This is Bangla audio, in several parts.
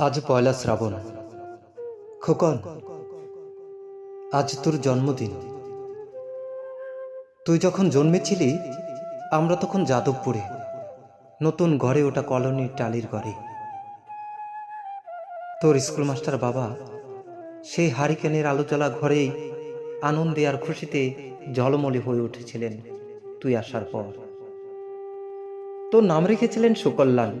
আজ পয়লা শ্রাবণ। খোকন, আজ তোর জন্মদিন। তুই যখন জন্মেছিলি, আমরা তখন যাদবপুরে, নতুন ঘরে ওটা কলোনির টালির ঘরে। তোর স্কুল মাস্টার বাবা সেই হারিকেনের আলো ঘরেই আনন্দে আর খুশিতে জলমলে হয়ে উঠেছিলেন তুই আসার পর। তোর নাম রেখেছিলেন সুকল্যাণ।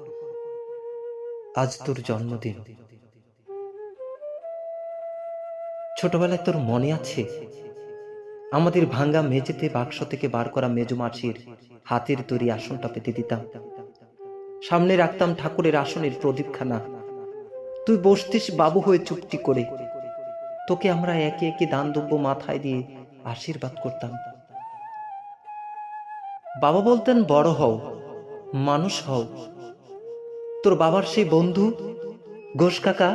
আজ তোর জন্মদিন। ছোটবেলায় তোর মনে আছে? আমাদের ভাঙ্গা মেঝেতে বাক্স থেকে বার করা মেজু মাছির হাতের তৈরি আসনটা পেতে দিতাম। সামনে রাখতাম ঠাকুরের আসনের প্রদীপখানা। তুই বসতিস বাবু হয়ে চুক্তি করে। তোকে আমরা একে একে দান দ্রব্য মাথায় দিয়ে আশীর্বাদ করতাম। বাবা বলতেন, বড় হও, মানুষ হও। তোর বাবার সেই বন্ধু, ঘোষ কাকা,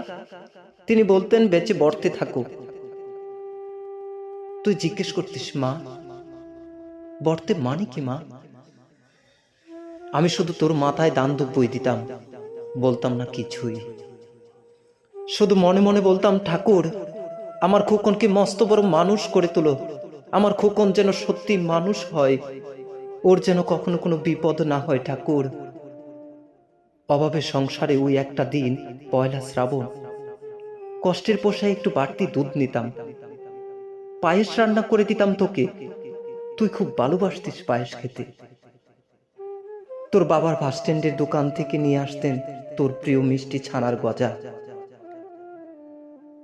তিনি বলতেন, বেঁচে বর্তে থাকো। তুই জিজ্ঞেস করতিস, মা, বর্তে মানে কি, মা? আমি শুধু তোর মাথায় দান বই দিতাম, বলতাম না কিছুই। শুধু মনে মনে বলতাম, ঠাকুর, আমার খোকনকে মস্ত বড় মানুষ করে তোলো। আমার খোকন যেন সত্যি মানুষ হয়, ওর যেন কখনো কোনো বিপদ না হয়, ঠাকুর। অভাবে সংসারে ওই একটা দিন, পয়লা শ্রাবণ। কষ্টের পোষায় একটু বাড়তি দুধ নিতাম। পায়েস রান্না করে দিতাম তোকে। তুই খুব ভালোবাসতিস পায়েস খেতে। তোর বাবার বাস স্ট্যান্ডের দোকান থেকে নিয়ে আসতেন তোর প্রিয় মিষ্টি ছানার গজা।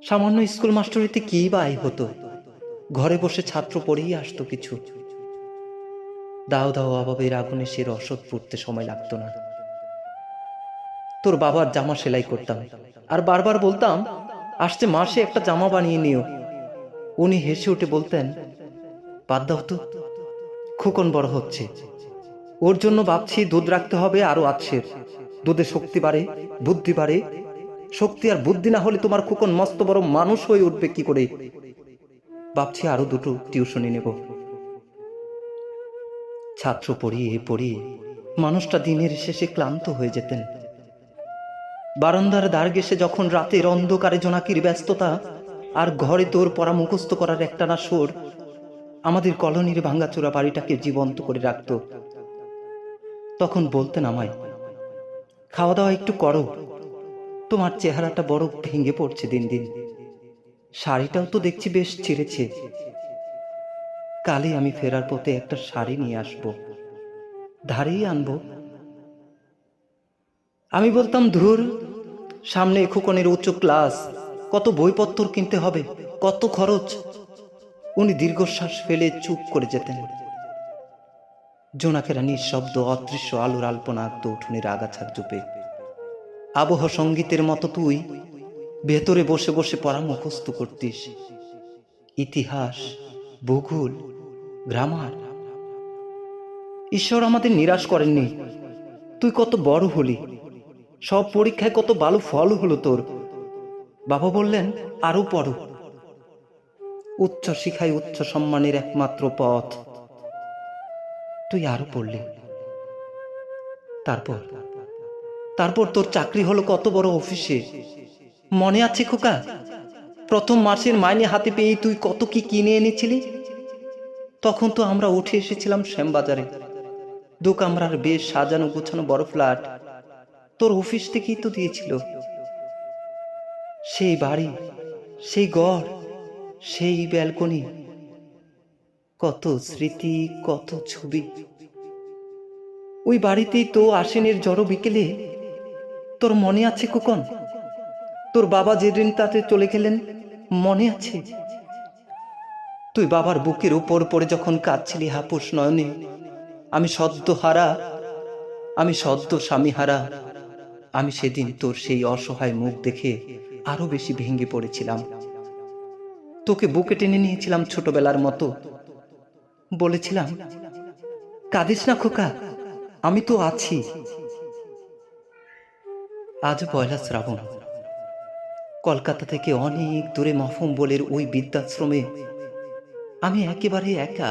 সামান্য স্কুল মাস্টারিতে কি বা আয় হতো? ঘরে বসে ছাত্র পড়েই আসতো কিছু। দাও দাও অভাবের আগুনে সে রসদ পড়তে সময় লাগতো না। তোর বাবার জামা সেলাই করতাম। আর বারবার বলতাম, আসছে মাসে একটা জামা বানিয়ে নিও। উনি হেসে উঠে বলতেন, বাদ দাও তো, খোকন বড় হচ্ছে। ওর জন্য ভাবছি দুধ রাখতে হবে আরও আছে। দুধে শক্তি বাড়ে, বুদ্ধি বাড়ে। শক্তি আর বুদ্ধি না হলে তোমার খোকন মস্ত বড় মানুষ হয়ে উঠবে কি করে? ভাবছি আরও দুটো টিউশনি নেব। ছাত্র পড়িয়ে পড়িয়ে মানুষটা দিনের শেষে ক্লান্ত হয়ে যেতেন। বারান্দার দ্বার গেসে যখন রাতের অন্ধকারে জোনাকির ব্যস্ততা আর ঘরে তোর পড়া মুখস্থ করার একটানা সুর, আমাদের কলোনির ভাঙ্গাচোরা বাড়িটাকে জীবন্ত করে রাখত। তখন বলতেন আমায় খাওয়া দাওয়া একটু করো। তোমার চেহারাটা বড় ভেঙে পড়ছে দিন দিন। শাড়িটাও তো দেখছি বেশ ছিঁড়েছে। কালে আমি ফেরার পথে একটা শাড়ি নিয়ে আসব। ধারেই আনব। আমি বলতাম, ধুর, সামনে খোকনের উচ্চ ক্লাস, কত বইপত্র কিনতে হবে, কত খরচ। উনি দীর্ঘশ্বাস ফেলে চুপ করে যেতেন। জোনাকেরা নিঃশব্দ অদৃশ্য আলোর আলপনা আঁকত উঠোনের আগাছার চুপে। আবহ সঙ্গীতের মতো তুই, ভেতরে বসে বসে পড়া মুখস্থ করতিস। ইতিহাস, ভূগোল, গ্রামার। ঈশ্বর আমাদের নিরাশ করেননি। তুই কত বড় হলি। সব পরীক্ষায় কত ভালো ফল হলো তোর? বাবা বললেন, আরও পড়ো। উচ্চ শিখায় উচ্চ সম্মানের একমাত্র পথ। তুই আরও পড়লি। তারপর? তারপর তোর চাকরি হলো কত বড় অফিসে? মনে আছে খোকা? প্রথম মাসের মাইনে হাতে পেয়ে তুই কত কি কিনে এনেছিলি? তখন তো আমরা উঠে এসেছিলাম শ্যামবাজারে। দু কামরার বেশ সাজানো গোছানো বড় ফ্ল্যাট। তোর অফিস থেকেই তো দিয়েছিল। সেই বাড়ি, সেই গড় সেই ব্যালকনি, কত স্মৃতি, কত ছবি। ওই বাড়িতেই তো আসেনের জড়ো বিকেলে। তোর মনে আছে কুকন তোর বাবা যেদিন তাতে চলে গেলেন, মনে আছে? তুই বাবার বুকের উপর পড়ে যখন কাঁদছিলি হাপুস নয়নে, আমি সদ্য হারা, আমি সদ্য স্বামী হারা। আমি সেদিন তোর সেই অসহায় মুখ দেখে আরও বেশি ভেঙে পড়েছিলাম। তোকে বুকে টেনে নিয়েছিলাম ছোটবেলার মতো। বলেছিলাম, কাঁদিস না খোকা, আমি তো আছি। আজ পয়লা শ্রাবণ। কলকাতা থেকে অনেক দূরে মফম বলের ওই বৃদ্ধাশ্রমে আমি একেবারে একা।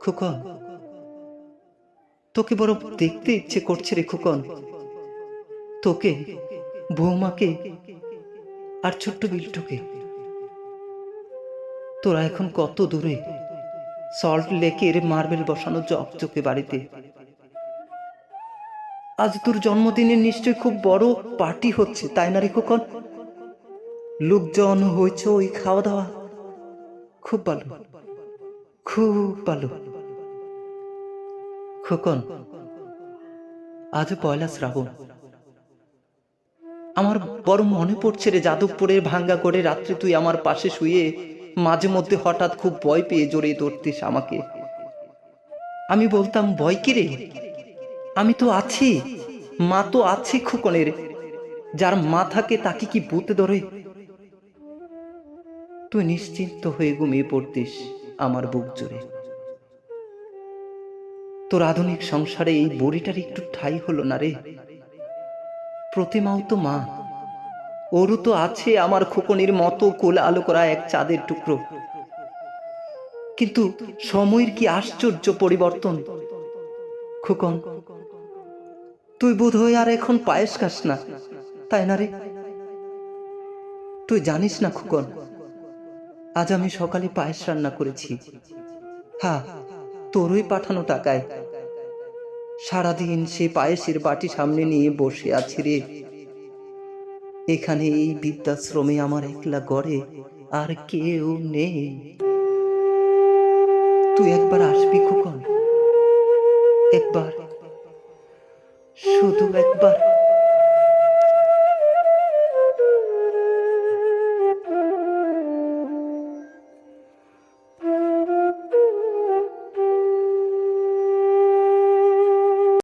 খোকন, তোকে বড় দেখতে ইচ্ছে করছে রে খোকন। তোকে, বৌমাকে আর ছোট্ট বিল্টুকে। তোরা এখন কত দূরে? সল্ট লেকের মার্বেল বসানো চকচকে বাড়িতে। আজ তোর জন্মদিনে নিশ্চয় খুব বড় পার্টি হচ্ছে, তাই না রে খোকন? লোকজন হয়েছে ওই খাওয়া দাওয়া খুব ভালো খুব ভালো। খোকন, আজ পয়লা শ্রাবণ। আমার বড় মনে পড়ছে রে যাদবপুরের ভাঙ্গা করে রাত্রে তুই আমার পাশে শুয়ে মাঝে মধ্যে হঠাৎ খুব ভয় পেয়ে জড়িয়ে ধরতিস আমাকে। আমি বলতাম, ভয় কিরে আমি তো আছি। মা তো আছে খোকনের। যার মা থাকে তাকে কি ভূতে ধরে? তুই নিশ্চিন্ত হয়ে ঘুমিয়ে পড়তিস আমার বুক জুড়ে। তোর আধুনিক সংসারে এই বড়িটার একটু ঠাই হলো না রে। প্রতিমাও তো মা। ওরও তো আছে আমার খোকনের মতো কোলা আলো করা এক চাঁদের টুকরো। কিন্তু সময়ের কি আশ্চর্য পরিবর্তন? খোকন, তুই বোধ হয় আর এখন পায়েস খাস না, তাই না রে? তুই জানিস না খোকন, আজ আমি সকালে পায়েস রান্না করেছি। হ্যাঁ তোরই পাঠানো টাকায়। সারাদিন সে পায়েসের বাটি সামনে নিয়ে বসে আছে রে। এখানে এই বৃদ্ধাশ্রমে আমার একলা গড়ে আর কেউ নেই। তুই একবার আসবি খোকন। একবার, শুধু একবার।